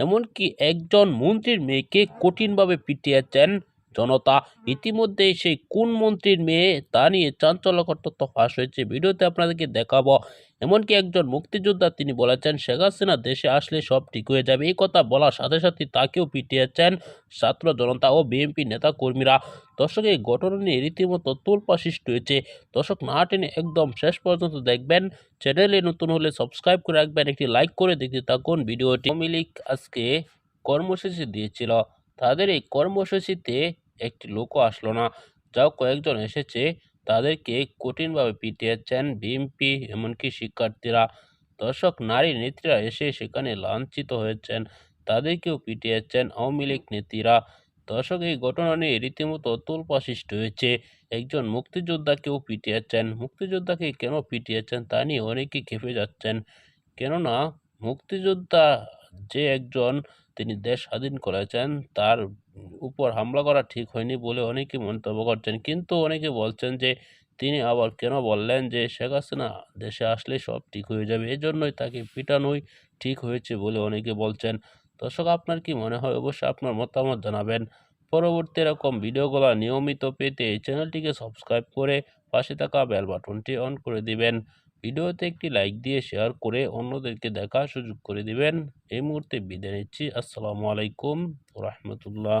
এমনকি একজন মন্ত্রীর মেয়েকে কঠিনভাবে পিটিয়েছেন। জনতা ইতিমধ্যে সেই কোন মন্ত্রীর মেয়ে তা নিয়ে চাঞ্চল্যকর তথ্য ফাঁস হয়েছে। ভিডিওতে আপনাদেরকে দেখাবো, এমনকি একজন মুক্তিযোদ্ধা তিনি বলেছেন, শেখ হাসিনা দেশে আসলে সব ঠিক হয়ে যাবে। এই কথা বলার সাথে সাথে তাকেও পিটিয়েছেন ছাত্র জনতা ও বিএনপি নেতা কর্মীরা দর্শক, এই ঘটনা নিয়ে রীতিমতো তোলপা সৃষ্টি হয়েছে। দর্শক, না টেনে একদম শেষ পর্যন্ত দেখবেন। চ্যানেলে নতুন হলে সাবস্ক্রাইব করে রাখবেন, একটি লাইক করে দেখতে থাকুন। ভিডিওটি আওয়ামী লীগ আজকে কর্মসূচি দিয়েছিল। তাদের এই কর্মসূচিতে একটি লোকও আসলো না। যাও কয়েকজন এসেছে, তাদেরকে কঠিনভাবে পিটিয়েছেন বিএনপি এমনকি শিক্ষার্থীরা। দর্শক, নারী নেত্রীরা এসে সেখানে লাঞ্ছিত হয়েছেন, তাদেরকেও পিটিয়েছেন আওয়ামী লীগ নেত্রীরা। দর্শক, এই ঘটনা নিয়ে রীতিমতো তোলপা হয়েছে। একজন মুক্তিযোদ্ধাকেও পিটিয়েছেন। মুক্তিযোদ্ধাকে কেন পিটিয়েছেন তা নিয়ে অনেকে খেপে যাচ্ছেন। কেননা, মুক্তিযোদ্ধা যে একজন তিনি দেশ স্বাধীন করেছেন, তার উপর হামলা করা ঠিক হয়নি বলে অনেকে মন্তব্য করছেন। কিন্তু অনেকে বলছেন যে তিনি আবার কেন বললেন যে শেখ হাসিনা দেশে আসলে সব ঠিক হয়ে যাবে, এজন্যই তাকে পিটানোই ঠিক হয়েছে বলে অনেকে বলছেন। দর্শক, আপনার কি মনে হয়? অবশ্যই আপনার মতামত জানাবেন। পরবর্তী এরকম ভিডিওগুলো নিয়মিত পেতে এই চ্যানেলটিকে সাবস্ক্রাইব করে পাশে থাকা বেল বাটনটি অন করে দিবেন। ভিডিওতে একটি লাইক দিয়ে শেয়ার করে অন্যদেরকে দেখার সুযোগ করে দিবেন। এই মুহূর্তে বিদায় নিচ্ছি। আসসালামু আলাইকুম রহমতুল্লাহ।